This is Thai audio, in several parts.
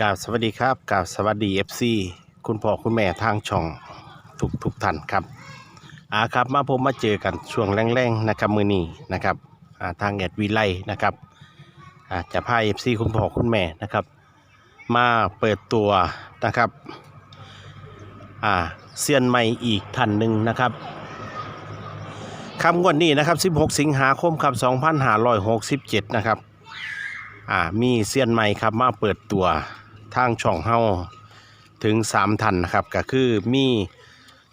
กราบสวัสดีครับกราบสวัสดี FC คุณพ่อคุณแม่ทางช่องทุกทุกท่านครับอาครับมาผมมาเจอกันช่วงแรงๆนะครับมือนี้นะครับอ่าทางแอดวีไลนะครับอ่าจะพา FC คุณพ่อคุณแม่นะครับ มาเปิดตัวนะครับอ่าเซียนใหม่อีกท่านหนึ่งนะครับคำงวดนี้นะครับ 16 สิงหาคมครับ2567 นะครับ อ่า มีเซียนใหม่ครับมาเปิดตัว ทางช่องเฮาถึง3ทันนะครับก็คือมี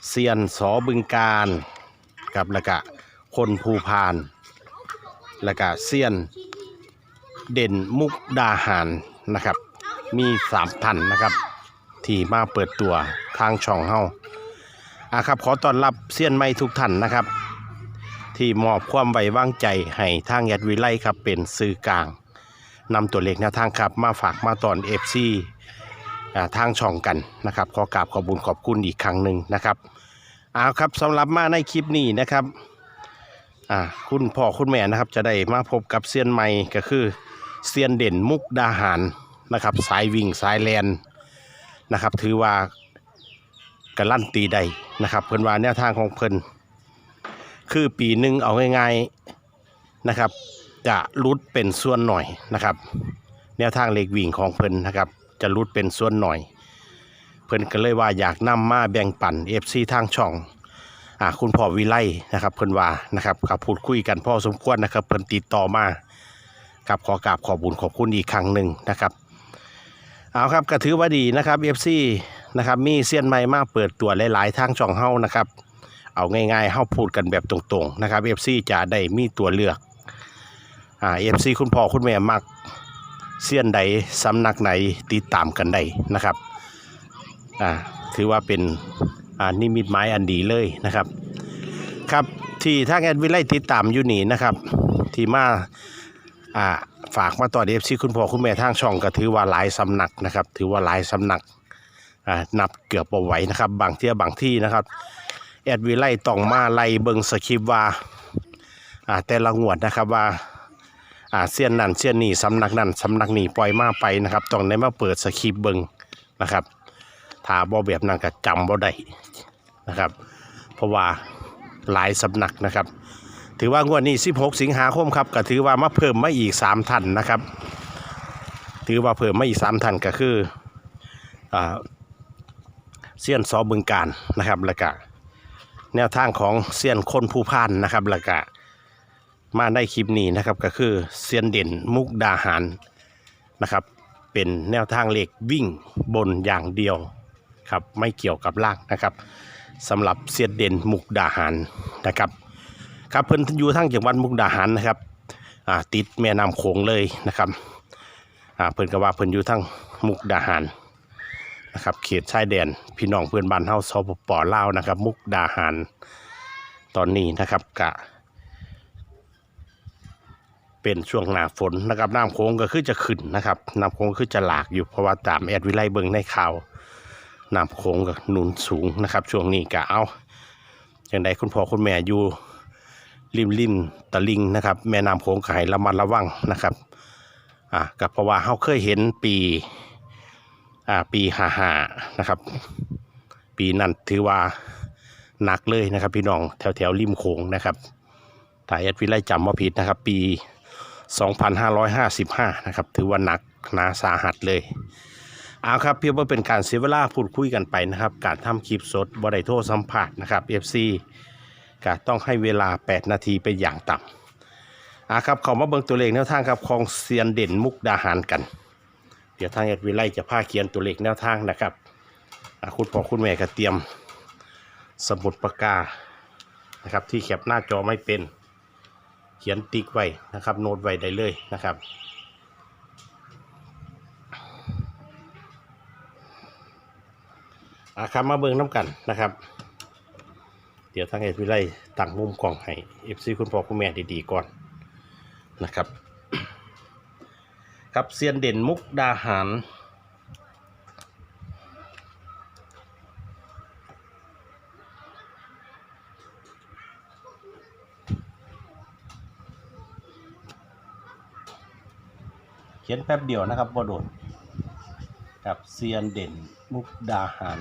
เซียนสอบึงการกับแล้วก็คนภูพาน แล้วก็เซียนเด่นมุกดาหารนะครับ มี3ทันนะครับที่มาเปิดตัวทางช่องเฮาอ่าครับขอต้อนรับเซียนใหม่ทุกท่านนะครับ ที่มอบความไว้วางใจให้ทางแอดวิไลครับเป็นสื่อกลาง นำตัวเลขแนวทางครับมาฝากมาตอน FC อ่าทางช่องกันนะครับขอกราบขอบุญขอบคุณอีกครั้งหนึ่งนะครับเอาครับสำหรับมาในคลิปนี้นะครับคุณพ่อคุณแม่นะครับจะได้มาพบกับเซียนใหม่ก็คือเซียนเด่นมุกดาหารนะครับ สายวิ่งสายแลนนะครับ ถือว่าการลั่นตีได้นะครับเพิ่นว่าแนวทางของเพิ่นคือปีหนึ่งเอาง่ายๆนะครับ จะรุดเป็นส่วนหน่อยนะครับ แนวทางเลขวิ่งของเพิ่นนะครับ จะรุดเป็นส่วนหน่อย เพิ่นก็เลยว่าอยากนำมาแบ่งปัน FC ทางช่องอ่าคุณพ่อวิไลนะครับเพิ่นว่านะครับกับพูดคุยกันพ่อสมควรนะครับเพิ่นติดต่อมากับขอกราบขอบุญขอบคุณอีกครั้งหนึ่งนะครับเอาครับก็ถือว่าดีนะครับ FC นะครับมีเซียนใหม่มาเปิดตัวหลายๆทางช่องเฮ้านะครับ เอาง่ายๆเฮ้าพูดกันแบบตรงๆนะครับ FC จะได้มีตัวเลือก อ่าเอฟซีคุณพ่อคุณแม่มักเสี้ยนใดสำนักไหนติดตามกันได้นะครับอ่าถือว่าเป็นอ่านิมิตหมายอันดีเลยนะครับ ครับที่ทางแอดวิไลติดตามอยู่นี่นะครับ ที่มาอ่าฝากมาต่อเอฟซีคุณพ่อคุณแม่ทางช่องก็ถือว่าหลายสำนักนะครับ ถือว่าหลายสำนักอ่านับเกือบเอาไหวนะครับ บางเที่ยบางที่นะครับแอดวิไลต้องมาไล่เบิงสคริปต์ว่าอ่าแต่ละงวดนะครับว่า อาเสี้ยนนั่นเสี้ยนนี่สำนักนั่นสำนักนี่ปล่อยมาไปนะครับต้องได้มาเปิดสคริปต์เบิงนะครับถ้าบ่แบบนั้นก็จำบ่ได้นะครับ เพราะว่าหลายสำนักนะครับ ถือว่างวดนี้ 16 สิงหาคมครับก็ถือว่ามาเพิ่มมาอีก 3 ท่านนะครับ ถือว่าเพิ่มมาอีก 3 ท่านก็คืออเสี้ยนซอบึงการนะครับแล้วก็แนวทางของเสี้ยนคนผู้พานนะครับแล้วก็ มาในคลิปนี้นะครับก็คือเซียนเด่นมุกดาหารนะครับเป็นแนวทางเลขวิ่งบนอย่างเดียวครับไม่เกี่ยวกับลางนะครับสำหรับเซียนเด่นมุกดาหารนะครับครับเพิ่นอยู่ทั้งจังหวัดมุกดาหารนะครับติดแม่น้ำโขงเลยนะครับเพิ่นก็ว่าเพิ่นอยู่ทั้งมุกดาหารนะครับเขตชายแดนพี่น้องเพื่อนบ้านเฮาสปปลาวนะครับ มุกดาหารตอนนี้นะครับกะ เป็นช่วงหน้าฝนนะครับน้ำโค้งก็คือจะขึ้นนะครับน้ำโค้งคือจะหลากอยู่เพราะว่าตามแอดวิไลเบิงในข่าวน้ำโค้งก็หนุนสูงนะครับ ช่วงนี้ก็เอาอย่างใดคุณพ่อคุณแม่อยู่ริมริมตะลิงนะครับ แม่น้ำโค้งก็ให้ระมัดระวังนะครับอ่าก็เพราะว่าเขาเคยเห็นปีอ่าปีห้าห้านะครับ ปีนั้นถือว่าหนักเลยนะครับ พี่น้องแถวแถวริมโขงนะครับถ้ายแอดวิไลจำว่าผิดนะครับ ปี 2,555 นะครับ ถือว่าหนักหนาสาหัสเลยเอาครับเพียงว่าเป็นการเสียเวลาพูดคุยกันไปนะครับ การทำคลิปสดบริโทรสัมผัสนะครับ FC ก็ต้องให้เวลา 8 นาทีเป็นอย่างต่ำอะครับเขามาเบิ่งตัวเลขแนวทางครับของเซียนเด่นมุกดาหารกัน เดี๋ยวทางแอดวิไลจะพาเขียนตัวเลขแนวทางนะครับคุณพ่อคุณแม่ก็เตรียม สมุดปากกานะครับที่แคปหน้าจอไม่เป็น เขียนติ๊กไว้นะครับ โน้ตไว้ได้เลยนะครับอาครับมาเบิ่งน้ำกันนะครับ เดี๋ยวทางเอ็ดวิไลตั้งมุมกล่องให้เอฟซีคุณพ่อคุณแม่ดีๆก่อนนะครับ ครับเซียนเด่นมุกดาหาร ขียนแป๊บเดียวนะครับบ่โดนกับเซียนเด่นมุกดาหาร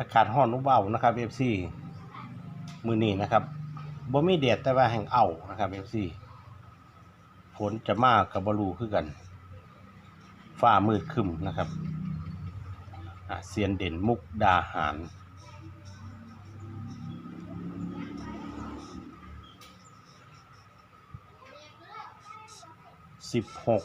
อากาศร้อนอุบเอานะครับ FC มือนี้นะครับบ่มีแดดแต่ว่าแห่งเอานะครับ FC ฝนจะมากกับบรูคือกันฟ้ามืดคึมนะครับเซียนเด่นมุกดาหารสิบหก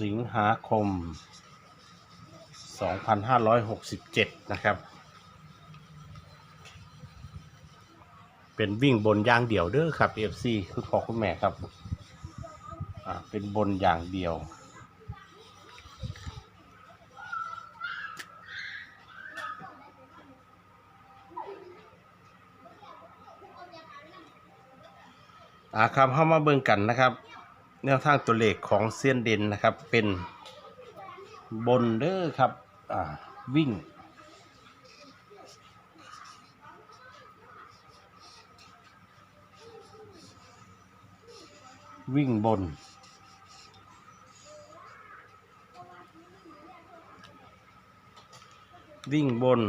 สิงหาคม 2567 นะครับ เป็นวิ่งบนยางเดี่ยวเด้อครับ FC คุณพ่อคุณแม่ครับ อ่า เป็นบนอย่างเดียวอาครับเข้ามาเบิ่งกันนะครับ แนวทางตัวเลขของเซียนเด่นนะครับ เป็นบนเด้อครับวิ่ง วิ่งบน วิ่งบน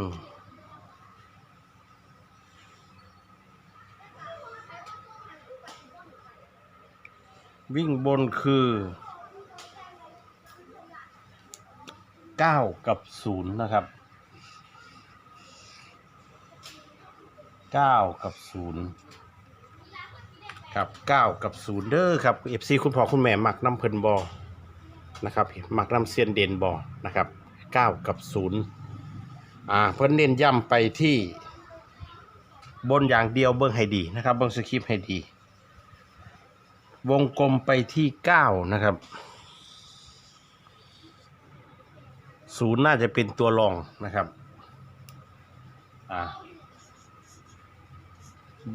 วิ่งบนคือเก้ากับศูนย์นะครับเก้ากับศูนย์ครับเก้ากับศูนย์เด้อครับเอฟซีคุณพ่อคุณแม่หมักน้ำเพลินบอนะครับหมักน้ำเซียนเด่นบอนะครับเก้ากับศูนย์อ่า เพิ่นเน้นย้ำไปที่บนอย่างเดียวเบิ้งให้ดีนะครับ เบิ้งสคริปต์ให้ดี วงกลมไปที่เก้านะครับศูนย์น่าจะเป็นตัวรองนะครับอ่า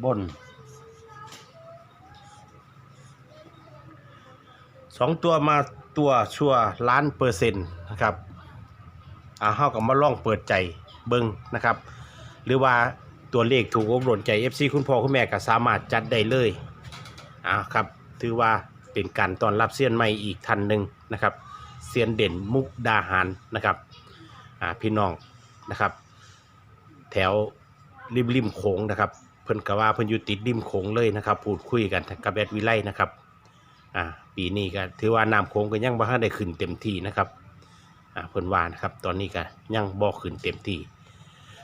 บนสองตัวมาตัวชัวร์ล้านเปอร์เซ็นต์นะครับอ่าเฮากับมาล่องเปิดใจเบิ้งนะครับ หรือว่าตัวเลขถูกอบรมใจ FC คุณพ่อคุณแม่ก็สามารถจัดได้เลยอ่าครับ ถือว่าเป็นการต้อนรับเซียนใหม่อีกท่านหนึ่งนะครับเซียนเด่นมุกดาหารนะครับพี่น้องนะครับ แถวริมริมโขงนะครับ เพิ่นกว่าเพิ่นอยู่ติดริมโขงเลยนะครับ พูดคุยกันกับแอดวิไลนะครับอ่าปีนี้ก็ถือว่าน้ำโขงก็ยังบ่ทันได้ขึ้นเต็มที่นะครับอ่าเพิ่นว่านะครับตอนนี้ก็ยังบ่ขึ้นเต็มที่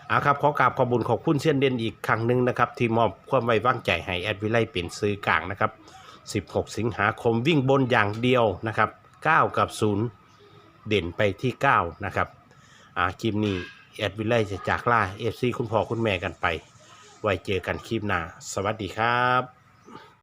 อ่าครับขอกราบขอบุญขอบคุณเช่นเด่นอีกครั้งหนึ่งนะครับ ที่มอบความไว้วางใจให้แอดวิไลเป็นซื้อกลางนะครับ 16 สิงหาคมวิ่งบนอย่างเดียวนะครับ 9 กับ 0 เด่นไปที่ 9 นะครับอาคลิปนี้แอดวิไลจะจากล่าเอฟซีคุณพ่อคุณแม่กันไป ไว้เจอกันคลิปหน้า สวัสดีครับ